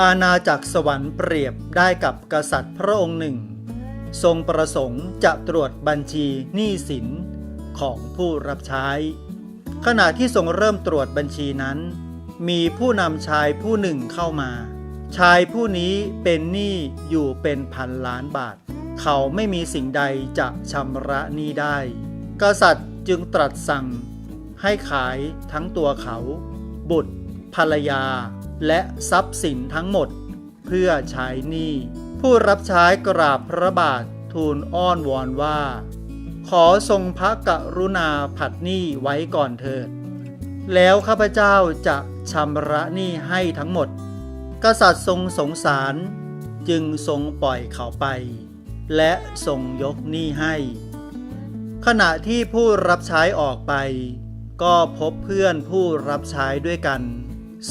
อาณาจักรสวรรค์เปรียบได้กับกษัตริย์พระองค์หนึ่ง ทรงประสงค์จะตรวจบัญชีหนี้สินของผู้รับใช้ ขณะที่ทรงเริ่มตรวจบัญชีนั้น มีผู้นำชายผู้หนึ่งเข้ามา ชายผู้นี้เป็นหนี้อยู่เป็นพันล้านบาท เขาไม่มีสิ่งใดจะชำระหนี้ได้ กษัตริย์จึงตรัสสั่งให้ขายทั้งตัวเขา บุตร ภรรยา และทรัพย์สินทั้งหมด เพื่อใช้หนี้ ผู้รับใช้กราบพระบาททูลอ้อนวอนว่า ขอทรงพระกรุณาผัดหนี้ไว้ก่อนเถิด แล้วข้าพเจ้าจะชำระหนี้ให้ทั้งหมด กษัตริย์ทรงสงสารจึงทรงปล่อยเขาไป และทรงยกหนี้ให้ ขณะที่ผู้รับใช้ออกไป ก็พบเพื่อนผู้รับใช้ด้วยกัน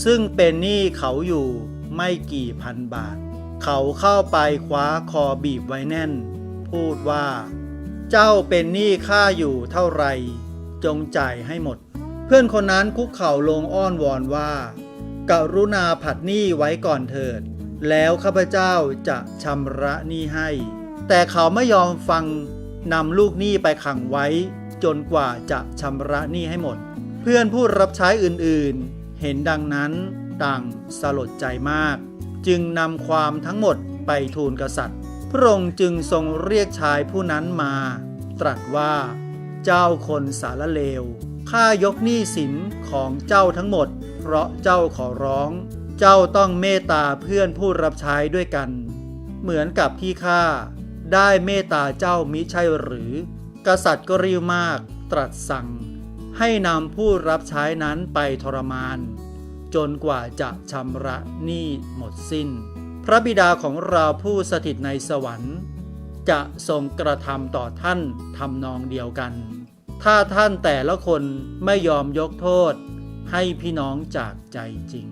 ซึ่งเป็นหนี้เขาอยู่ไม่กี่พันบาท เขาเข้าไปคว้าคอบีบไว้แน่น พูดว่า เจ้าเป็นหนี้ข้าอยู่เท่าไร จงจ่ายให้หมด เพื่อนคนนั้นคุกเข่าลงอ้อนวอนว่ากรุณาผัดหนี้ไว้ก่อนเถิด แล้วข้าพเจ้าจะชำระหนี้ให้ แต่เขาไม่ยอมฟังนำลูกหนี้ไปขังไว้ จนกว่าจะชำระหนี้ให้หมด เพื่อนผู้รับใช้อื่นๆ เห็นดังนั้นต่างสลดใจมาก จึงนำความทั้งหมดไปทูลกษัตริย์ พระองค์จึงทรงเรียกชายผู้นั้นมา ตรัสว่า เจ้าคนสารเลวข้ายกหนี้สินของเจ้าทั้งหมด เพราะเจ้าขอร้อง เจ้าต้องเมตตาเพื่อนผู้รับใช้ด้วยกัน เหมือนกับที่ข้าได้เมตตาเจ้ามิใช่หรือ กษัตริย์ก็รีวมากตรัสสั่ง ให้นำผู้รับใช้นั้นไปทรมาน จนกว่าจะชำระหนี้หมดสิ้น พระบิดาของเราผู้สถิตในสวรรค์ จะทรงกระทำต่อท่านทำนองเดียวกัน ถ้าท่านแต่ละคนไม่ยอมยกโทษ ให้พี่น้องจากใจจริง